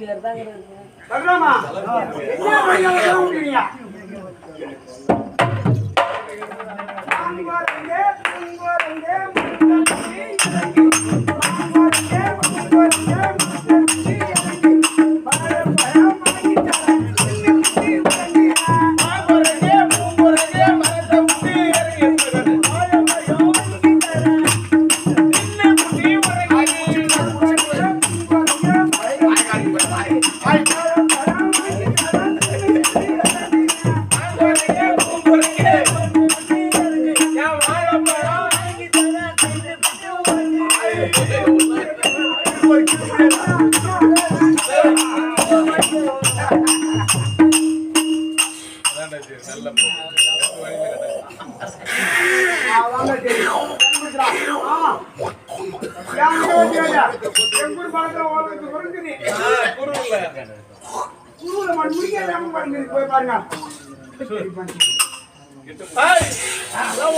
பேர் தாங்க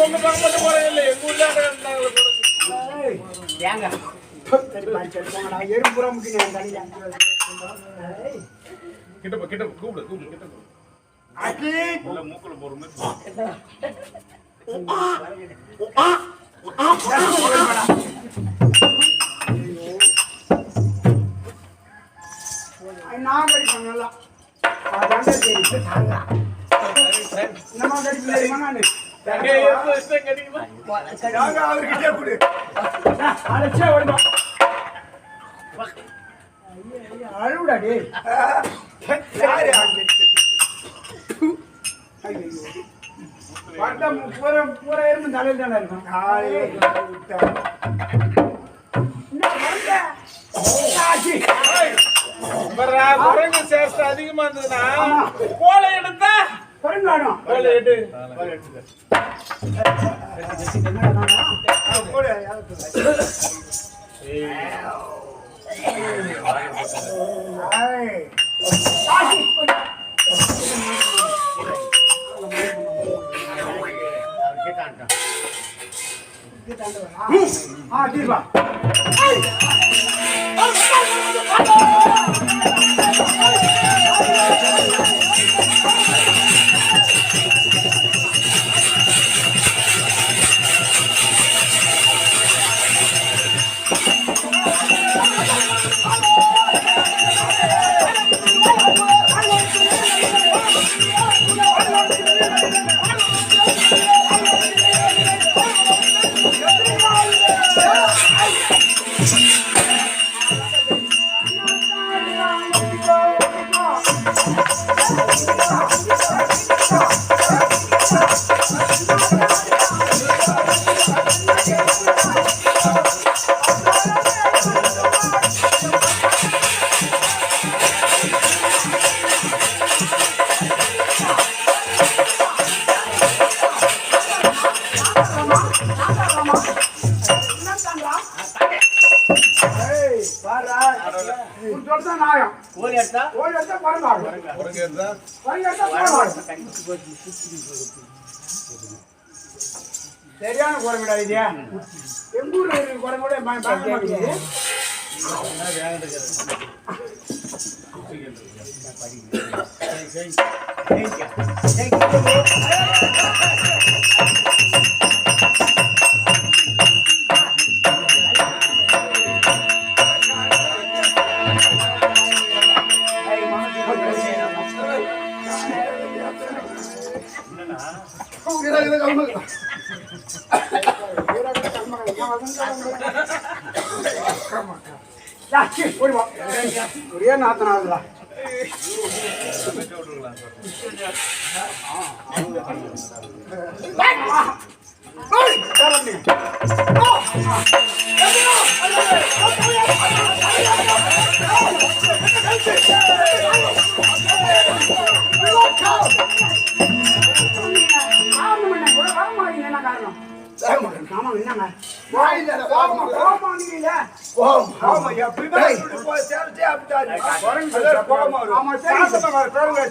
உங்க பக்கம் மட்டும் போறேன் இல்லை எங்க ஊர்ல எறும்புறா முக்கியம் கிட்ட கிட்ட கூப்பிடு கூப்பிடு கிட்ட மூக்குல போற மாதிரி நான் படிப்பாங்க அவர்கிட்ட கொடு. அழைச்சே ஓடுமா. அழுவுடா டேய். யாரு. வந்த பூரா பூரா எறும்பு தலையில தானே இருக்கும். ஆளே விட்டா. அதிகமா இருந்ததுன்னா கோலை எடுத்தா ஆச்சி. ஆ தீர்வா ஏய், உன் சொல்தான் நியாயம். கோழி எடுத்தா ஓடி எடுத்தா பரவாயில்ல. குரங்கு எடுத்தா பறி எடுத்தா பரவாயில்ல. சரியான குரங்குடா இது எங்க ஊர்ல இருக்கிற குரங்கோட ப- பார்க்க ஒரே நாத்தனாதுடா. ஏய், ஆமா, சரி. நான் போறேங்க.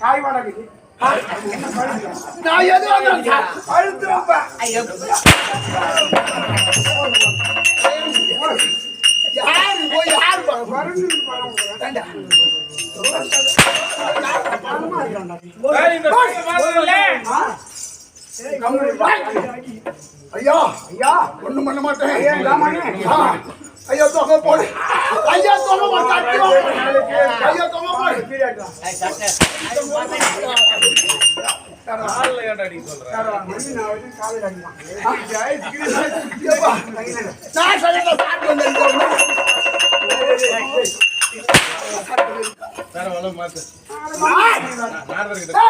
காய் பழம்? நான் எது வந்தாலும் சார், அழுத்து வைப்பேன். யாரு போய் யாரு பழம் ஐயா ஐயா ஒண்ணும் பண்ண மாட்டேன். ஐயா, தொகை போடு. ஐயா தொகை போடு. ஐயா தொகை போடு. நான் வந்து வேற வளவு மாத்து. ஆ,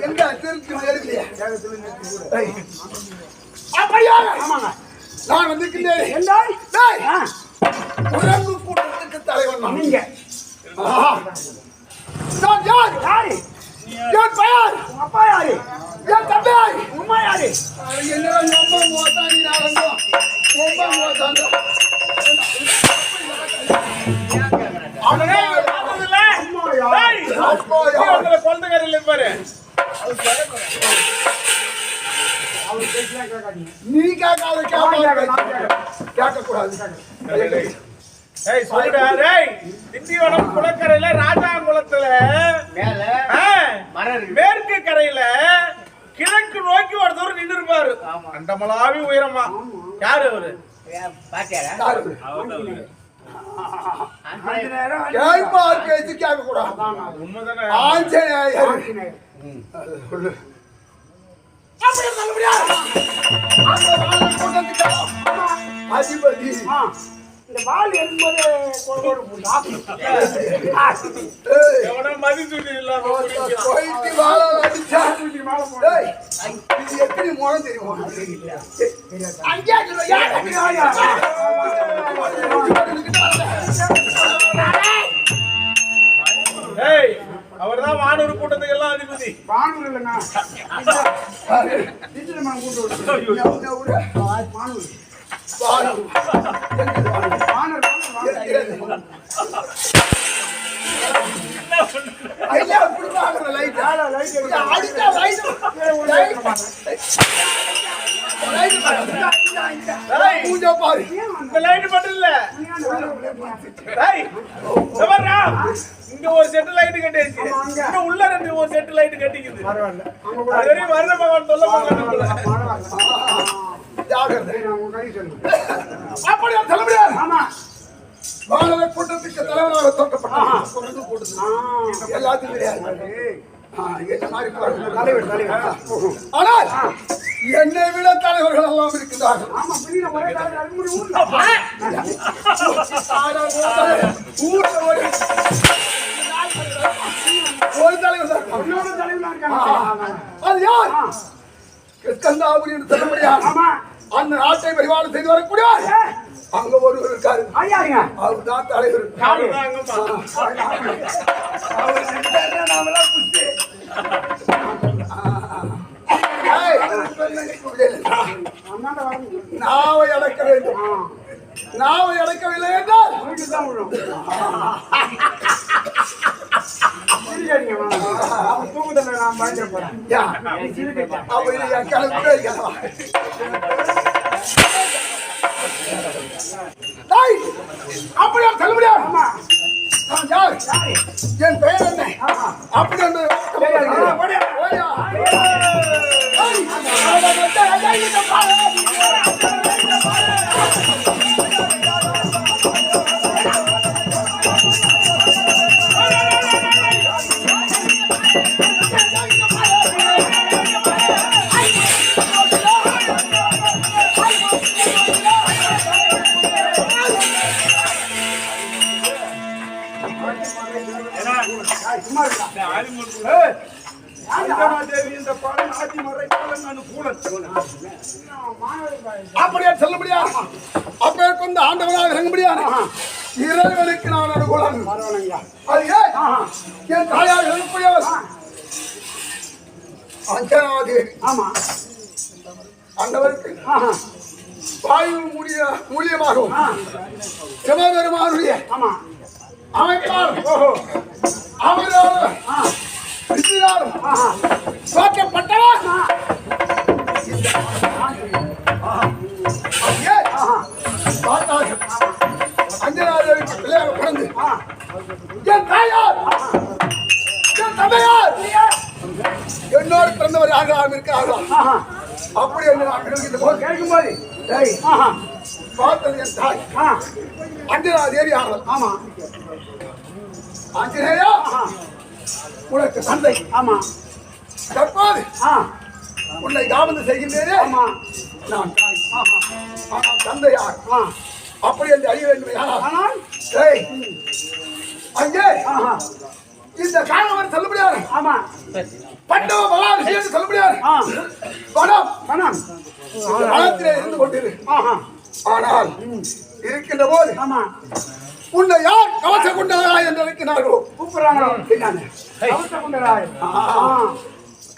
எங்க எடுக்கலையா அப்படியா ஆமாங்க. நான்? டேய், ஆ, உறங்கு கூட்டத்துக்கு தலைவன் நான். நீங்க. நான் யார் யாரு? என் பெயர் அப்பா யாரு? என் தம்பி உம்மா யாரு? என்னடா ரொம்ப மோசாடி நாரங்கோ ரொம்ப மோசாடி அவனே இல்லை பாரு. அவரு பேச்செல்லாம் கேட்காதீங்க. நீ கேட்காத கேட்க கூடாது கேட்கக்கூடாது ஏய், திண்டிவனம் குளக்கரையில ராஜாங்குளத்துல மேற்கு கரையில கிழக்கு நோக்கி ஒருத்தர் நின்று இருப்பாரு அண்டமலாவி உயரமா யாரு அவரு யாரு? கேட்கக்கூடாது உண்மைதானே ஆஞ்சநேயர் ஆஞ்சநேயர். சொல்லு. அப்படி சொல்ல முடியாது. அந்த வாழை கூட்டத்துக்கு அதிபதி ஆ, இந்த வால் கொடு, கொடு, கொடு. ஏய், எவனோ மதிச்சுட்டு இல்லைங்க. டீச்சர் மேடம் கூட்டு. வானூர், வானூர், வானூர். ஐயா, இங்க எரியுது. அடிச்சா light. light. பூஜை பாரு. இந்த லைட் மட்டும் இல்ல இங்க. இங்க ஒரு செட்டு லைட் அங்க. இங்க உள்ள ரெண்டு ஒரு செட்டு லைட் கட்டிக்குது பரவாயில்ல. அது வரையும் பகவான் சொல்ல. அப்படியா சொல்ல முடியாது. ஆமா. வாழலை கூட்டத்துக்கு தலைவராக பாருங்க. தலைவர், தலைவர். ஆனால் என்னை விட தலைவர்கள் எல்லாம் இருக்கிறார்கள் ஒரே தலைவர், அது யார்? கிருஷ்ணந்தாபுரி ஆமா. அந்த நாட்டை பரிவாரம் செய்து வரக்கூடிய ஏ, அங்க ஒருவர் இருக்காரு. அவர் தான் தலைவர். அவர் நாவை அடக்க வேண்டும். நாவை அடக்கவில்லை என்றால்? தூக்கத்துல நான் பயந்துட போறேன். சிரிக்காத. அவர் என் அப்படியா சொல்ல முடியாது என் பெயர் என்ன? அப்படி அந்த பாரு ஆமா. அமைப்பால் ஓஹோ. அவரோடு ஆஹா. பார்த்தார்கள். அஞ்சனாதேவிக்கு பிள்ளையாக பிறந்து. ஆ. என் தாயார். என் தந்தையார். என்னோடு பிறந்தவர் யாராக இருக்கிறார்களா அப்படி என்று நான் விளங்கிட்ட போது பார்த்தது என் தாய். ஆ. அஞ்சனா தேவி ஆனவர் ஆமா. ஆஞ்சநேயா உனக்கு தந்தை. ஆமா. தற்போது உன்னை காவந்து செய்கின்றேனே. ஆமா. நான் தாய். ஆனால் தந்தையார். அப்படி என்று அறிய வேண்டும் ஆனால்? அங்கே. இந்த காரணவர் சொல்ல முடியாது ஆமா. பண்டவ என்று சொல்ல முடியாது பணம் இந்த பணத்திலே இருந்து கொண்டிரு. ஆஹா. ஆனால் இருக்கின்ற போது ஆமா. உன்னை யார் கவச கொண்டவரா என்று இருக்கிறார்களோ கூப்பிடுறாங்களோ? கவச குண்டராய் ஆ.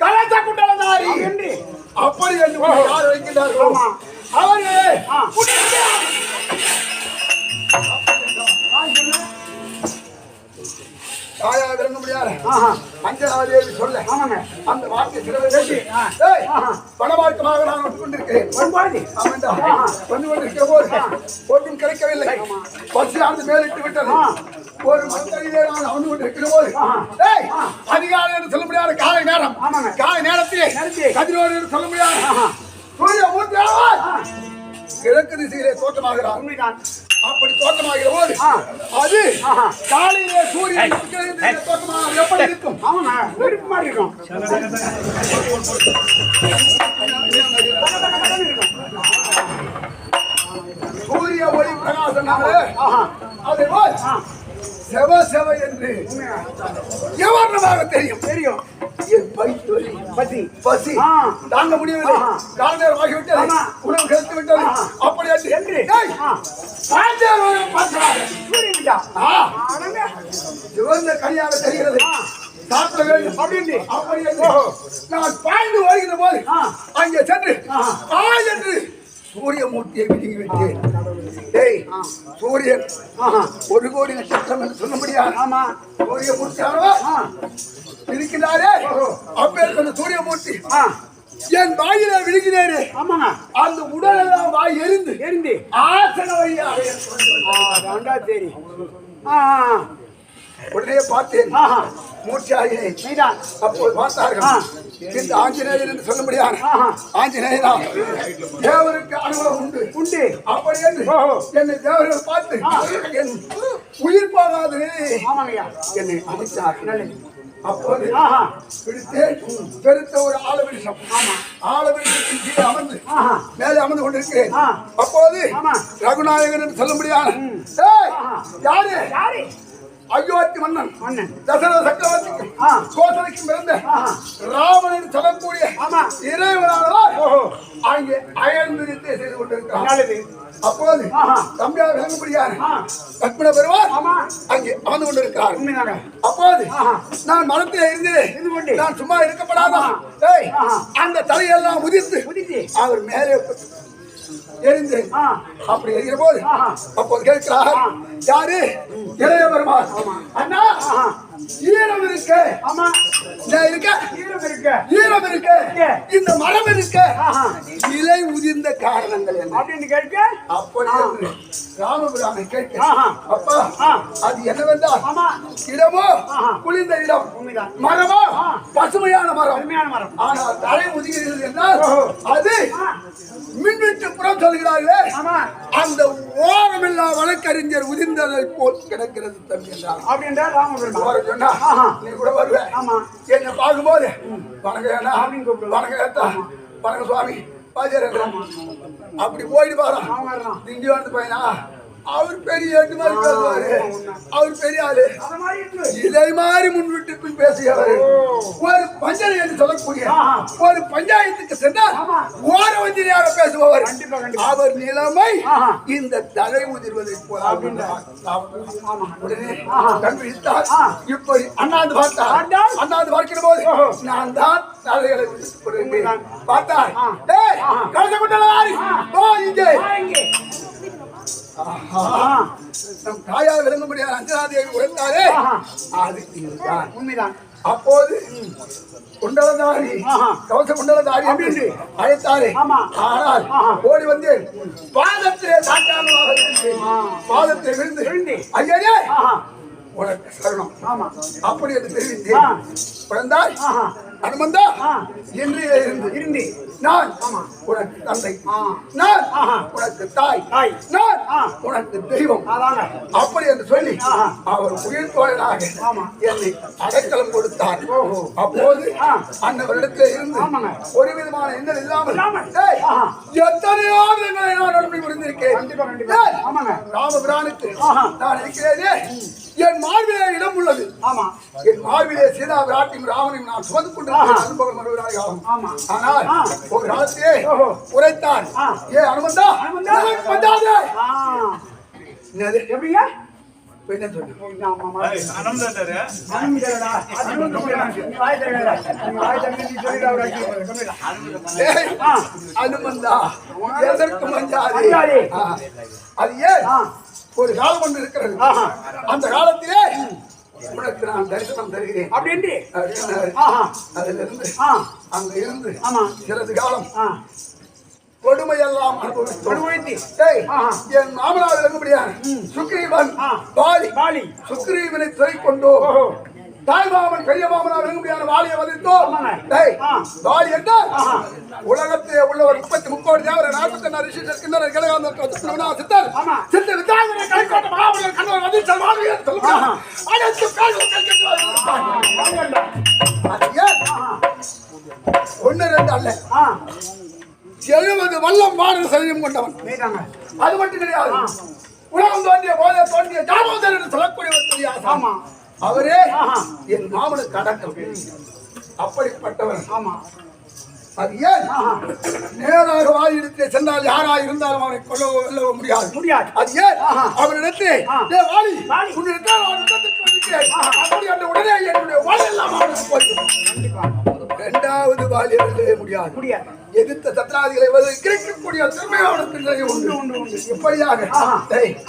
கலச குண்டவனாரி என்று. அப்படி என்று யார் வைக்கின்றார்களோ ஆமா. தாயா விளங்க முடியாது ஆஹா. அஞ்சனாதேவி சொல்ல அந்த வார்த்தை ஆஹா. பணமார்க்கமாக நான் வந்து கொண்டிருக்கிறேன். ஒன்பாடி ஆமாண்டா. ஆஹா. வந்து கொண்டிருக்கிற போது ஒன்றும் கிடைக்கவில்லை. மேலிட்டு விட்டது. ஒரு மந்தரிலே நான் வந்து கொண்டிருக்கிற போது அதிகாலை என்று சொல்ல முடியாத காலை நேரம். காலை நேரத்திலே. கதிரோடு என்று சொல்ல முடியாது. சூரிய மூர்த்தியாவார் கிழக்கு திசையிலே தோற்றமாகிறார். உண்மைதான். அப்படி தோற்றமாகிற போது. அது. காலையிலே சூரியன் தோற்றமானால் எப்படி இருக்கும்? வெறுப்பு மாதிரி இருக்கும். சூரிய ஒளி பிரகாசனாலே அதே போல் செவ செவ என்று எவர்ணமாக தெரியும்? தெரியும். பசி. ஆ. தாங்க முடியவில்லை. கால நேரம் ஆகிவிட்டது. ஆமா. உணவு கெடுத்து விட்டது என்று. என்று. சிவந்த கனியாக தெரிகிறது. சாப்பிட வேண்டும். அப்படின்னு. அப்படி நான் பாய்ந்து வருகிற போது. அங்கே சென்று ஆஹா. ஆ என்று சூரியமூர்த்தியை விழுங்கி விட்டேன். டேய் சூரியன் ஒரு கோடி நட்சத்திரம் என்று சொல்ல முடியாது. ஆமா. சூரியமூர்த்தியானவர் ஆ. இருக்கிறாரே. அப்பேற்கொண்ட சூரியமூர்த்தி என் வாயில விழுகினேனே ஆமாங்க. அந்த உடலெல்லாம் வாய் எரிந்து எரிந்து. ஆசன வேண்டா சரி. உடனே பார்த்தேன். நீதான். அப்போது பார்த்தார்கள். இந்த ஆஞ்சநேயர் என்று சொல்ல முடியாது ஆஞ்சநேயரா தேவருக்கு அனுபவம் உண்டு. உண்டு. அப்படி என்று. என்னை தேவர்கள் பார்த்து. என் உயிர் போகாது என்னை நல்லது. அப்போது ஆஹா பிடித்தேன் பெருத்த ஒரு ஆலவிருஷம் ஆமா ஆலவிருஷத்தின் கீழே அமர்ந்து ஆஹா மேலே அமர்ந்து கொண்டிருக்கிறேன். அப்போது. ரகுநாயகன் என்று சொல்ல முடியாது ம். ஏய், ஆஹா. யாரு யாரு அயோத்தி மன்னன் தசரத சக்கரவர்த்திக்கும் ஆ. கோசலைக்கும் பிறந்த ராமன் சொல்லக்கூடிய ஆமா. அங்கே அயர்ந்து நிறுத்தி செய்து கொண்டிருக்கிறார். நல்லது அப்போது ஆஹா. தம்பியாக விளங்க முடியாது ஆ. லக்ஷ்மண பெறுவார் ஆமா. அங்கே அமர்ந்து கொண்டிருக்கிறார். அப்போது. நான் இருந்தேன் இருந்து. நான் சும்மா இருக்கப்படாதா ஆமா. ஏய் ஆஹா. அந்த தலையெல்லாம் உதிர்த்து அவர் மேலே எரிந்தேன். ஆ. அப்படி எரிகிற போது. அப்போது கேட்கிறார். யாரு? இளைய பெருமாள். அண்ணா! ஈரம் இருக்க. ஆமா. இருக்க. ஈரம் இருக்க. ஈரம் இருக்க. இந்த மரம் இருக்க. இலை உதிர்ந்த காரணங்கள் என்ன? அப்படின்னு கேட்க. அப்படி என்று ராமபிரானை கேட்க. அப்பா. அது என்னவென்றால் ஆமா. இடமோ. குளிர்ந்த இடம் மரமோ. பசுமையான மரம். அருமையான மரம். ஆனால் தலை உதிர்கிறது என்றால். அது. மின்வெட்டு புறம் சொல்கிறார்களே ஆமா. அந்த ஓரமில்லா வழக்கறிஞர் உதிர்ந்ததை போல் கிடக்கிறது தம்பி என்றார். அப்படின்ற ராமபெருமா அவர் சொன்னா. நீ கூட வருவ. ஆமா. என்னை பார்க்கும்போது வணக்கம் அண்ணா சாமின்னு கூப்பிடுவா. வணக்கம் ஏத்தா. வணக்கம் சுவாமி. பாஜர் அப்படி போயிட்டு பாரு. திண்டிவனத்து பையனா அவர் பெரிய மாதிரி பேசுவாரு அவர் பெரிய ஆளு இதை மாதிரி முன்விட்டு பின் பேசியவர் ஒரு பஞ்சனை என்று சொல்லக்கூடிய. ஒரு பஞ்சாயத்துக்கு சென்றால். ஓர வஞ்சினியாக பேசுபவர். அவர் நிலைமை. இந்த தலை உதிர்வதை போல உடனே ஆஹா. கண் விழித்தார். ஆ. இப்படி அண்ணாந்து பார்த்தார்? அண்ணாந்து பார்க்கிற போது. நான் தான் தலைகளை விழித்துக் கொண்டிருந்தேன் பார்த்தார். கலந்து கொண்டலாரி போ இங்கே நம் தாயார் விளங்க முடியாத அஞ்சனாதேவி உரைத்தாரே ஆஹா. அது இதுதான் உண்மைதான் அப்போது குண்டலதாரி. கவச குண்டலதாரி அப்படின்னு. அழைத்தாரே. ஆனால். ஓடி வந்தேன் பாதத்திலே சாட்டாளமாக இருந்தேன். பாதத்தை விழுந்து ஆஹா உனக்கு சரணம் அப்படி என்று தெரிவித்தேன் ஆஹா அனுமந்தா. இன்றைய இருந்து இருந்து நான் உனக்கு தந்தை. நான். உனக்கு தாய் தாய். நான். உனக்கு தெய்வம் அப்படி என்று சொல்லி. அவர் உயிர் தோழனாக ஆமா. என்னை அடைக்கலம் கொடுத்தார். அப்போது ஆ. அன்னவரிடத்தில் இருந்து. ஒரு விதமான எண்ணம் இல்லாமல். எத்தனையோ விதங்களை நான். டேய், ஆமாங்க. ராமபிரானுக்கு. நான் இருக்கிறேனே என் மார்பிலே இடம் உள்ளது ஆமா என் மார்பிலே சீதா விராட்டியும் ராமனையும் நான் சுமந்து ஆஹா. அனுபவம் ஆகும் ஆமா. ஆனால். ஒரு காலத்திலே ஓஹோ. உரைத்தான். ஏ அனுமந்தா அனுமந்தா. எனக்கு பந்தாதே ஆ என்னது எப்படிங்க என்ன சொல்லு ஆமா, ஆமா. அனந்தரு அனுமதிடா. அது வந்து சொல்லுறாங்க. நீ வாய் திறக்கல. நீ வாய் திறந்து நீ சொல்லிடா, அவரை ஆக்கி போடு. சொல்லிடா. ஏய், ஆ. அனுமந்தா எதற்கு மஞ்சாதே. அது ஏன். ஒரு காலம் ஒன்று இருக்கிறது. அந்த காலத்திலே உனக்கு நான் தரிசனம் தருகிறேன். ஆஹா அதிலிருந்து ஆ அங்க இருந்து ஆமா. சிறிது காலம் கொடுமையெல்லாம் ஆஹா. என் மாமனார் விளங்கும்படியான சுக்ரீவன். பாலி பாலி. சுக்ரீவனை துறை கொண்டோ ஓஹோ. தாய் மாமன் பெரிய மாமனார் விளங்கும்படியான வாலியை வதித்தோம். வாலி என்றால். உலகத்திலே உள்ள ஒரு முப்பத்தி முக்கோடி தேவர நாற்பத்தி ஒன்னு ரிஷி இருக்கின்றனர் கிழகாந்த சித்தர். சித்தர் வித்தாங்கரை கலைக்கோட்ட மகாபலிகள் கண்ணவர் வதித்தல் வாழ்வியல் சொல்லுங்க. அனைத்து. ஒன்னு ரெண்டு அல்ல எழுபது வல்லம் மாறு சைன்யம் கொண்டவன். அது மட்டும் கிடையாது உலகம் தோன்றிய போதே தோன்றிய தாமோதர் என்று சொல்லக்கூடிய ஒரு பெரிய ஆசான். ஆமா அவரே. என் மாமனுக்கு அடக்கம். அப்படிப்பட்டவன். ஆமா. அது ஏன். நேராக வாயிடத்திலே சென்றால் யாரா இருந்தாலும் அவனை கொல்ல வெல்ல முடியாது முடியாது. அது ஏன். அவனிடத்திலே. "ஏய் வாலி வாலி. உன்னிடத்தில் அவன் யுத்தத்திற்கு வந்திருக்கிறேன்." அப்படி அந்த உடனே என்னுடைய வாழை எல்லாம் அவனுக்கு. கண்டிப்பா இரண்டாவது வாலியை வெல்லவே முடியாது முடியாது எதிர்த்த சத்ராதிகளை கிடைக்கக்கூடிய திறமை அவனுக்கு நிறைய உண்டு உண்டு, உண்டு.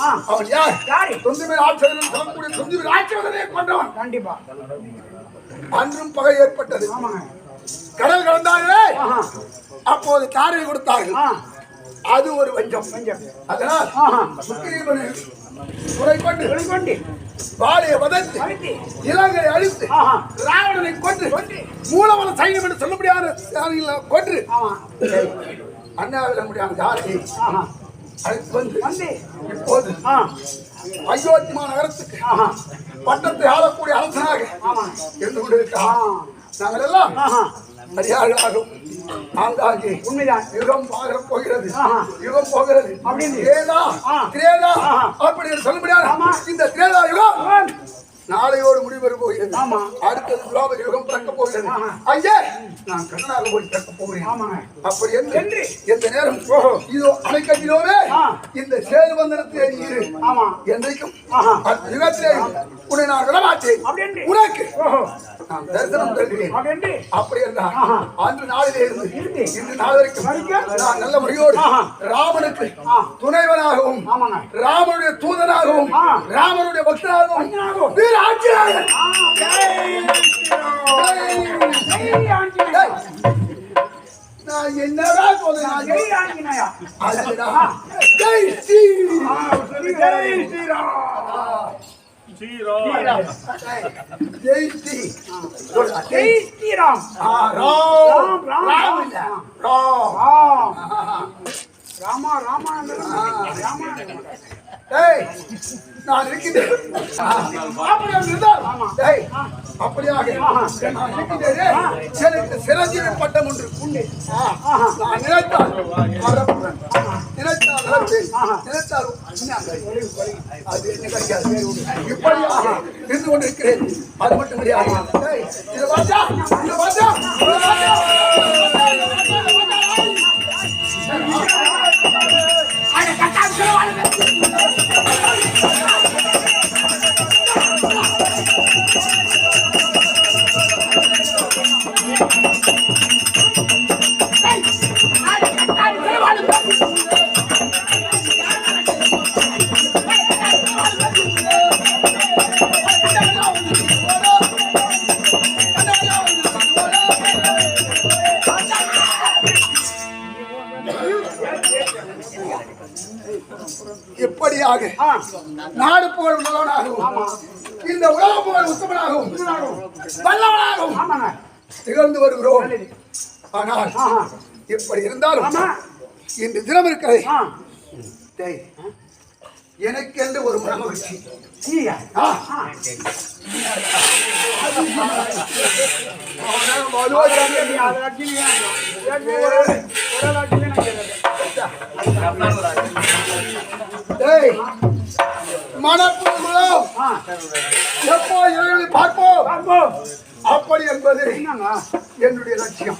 ஆ. அவன் யார் யாரு? தொந்துமேல் ஆட்சியர் சொல்லக்கூடிய தொந்துமேல் ஆட்சியரே கொண்டவன் கண்டிப்பா அன்றும் பகை ஏற்பட்டது ஆமாங்க கடல் கடந்தார்களே ஆஹா. அப்போது தாரை கொடுத்தார்கள். அது ஒரு வஞ்சம். அதனால் ஆஹா. சுக்ரீவனை துறை கொண்டு வெளிக்கொண்டு வாழையை அழுத்தி இலங்கை அழித்து ராவணனை கொன்று மூலவன சைன்யம் என்று சொல்ல முடியாத கொன்று அண்ணாவிட முடியாத ஆஹா. அழைத்து வந்து இப்போது ஆ. அயோத்திமா நகரத்துக்கு ஆஹா. பட்டத்தை ஆளக்கூடிய அரசனாக இருந்து கொண்டிருக்கிறார். ஆ. நாங்கள் எல்லாம் ஆங்காங்கே உண்மைதான் யுகம் பாக போகிறது ஆஹா. யுகம் போகிறது அப்படின்னு. திரேதா. திரேதா. இந்த திரேதா யுகம். நாளையோடு முடிவெற போகிறது ஆமா. அடுத்தது துராப யுகம் பிறக்க போகிறது. ஐயே நான் கண்ணனாக போய் பிறக்க போகிறேன் அப்படி என்று. எந்த நேரம். இதோ அணைக்கட்டிலோவே ஆ. இந்த சேது வந்தனத்தை நீ இரு ஆமா என்றைக்கும் யுகத்திலே உன்னை நான் விடமாட்டேன். உனக்கு நான் தரிசனம் தருகிறேன் அப்படி என்றார். அன்று நாளிலே இருந்து. இன்று நாள் வரைக்கும். நான் நல்ல முறையோடு. ராமனுக்கு. துணைவனாகவும் ராமனுடைய தூதனாகவும். ராமனுடைய பக்தனாகவும். வீர ஆட்சியாளர். ஸ்ரீராம். நான் என்னதான் சொல்றேன் ஜெய் ஆஞ்சநேயா. அதுடா. ஜெய் ஸ்ரீ ஆ, சரி, ஜெய் ஸ்ரீராம். சீரோ ஜெய் ஸ்ரீ. ஜெய் ஸ்ரீராம். ஆ, ராம். ராம், ராம், ராம் டேய், நான் இருந்தால், டேய், அப்படியாக நான் இருக்கின்றேனே, எனக்கு சிரஞ்சீவி பட்டம் ஒன்று. ஆ, நான் நினைத்தால் மறப்பேன். நினைத்தால். நினைத்தாலும் அது என்ன கிடைக்காது. இப்படியாக இருந்து கொண்டிருக்கிறேன். அது மட்டும் கிடையாது. இதை பார்த்தா இதை பார்த்தா இதை பார்த்தா எப்படியாக? நாடு புகழ் முதல்வனாகவும் இந்த உலக புகழ் உத்தமனாகவும் வல்லவனாகவும் திகழ்ந்து வருகிறோம். ஆனால். எப்படி இருந்தாலும் இன்று தினம் இருக்கிறது எனக்கென்று ஒரு மனமகிழ்ச்சி. ஆ, ஆ எப்போ இறைவனை பார்ப்போம்? அப்படி என்பது என்னுடைய லட்சியம்.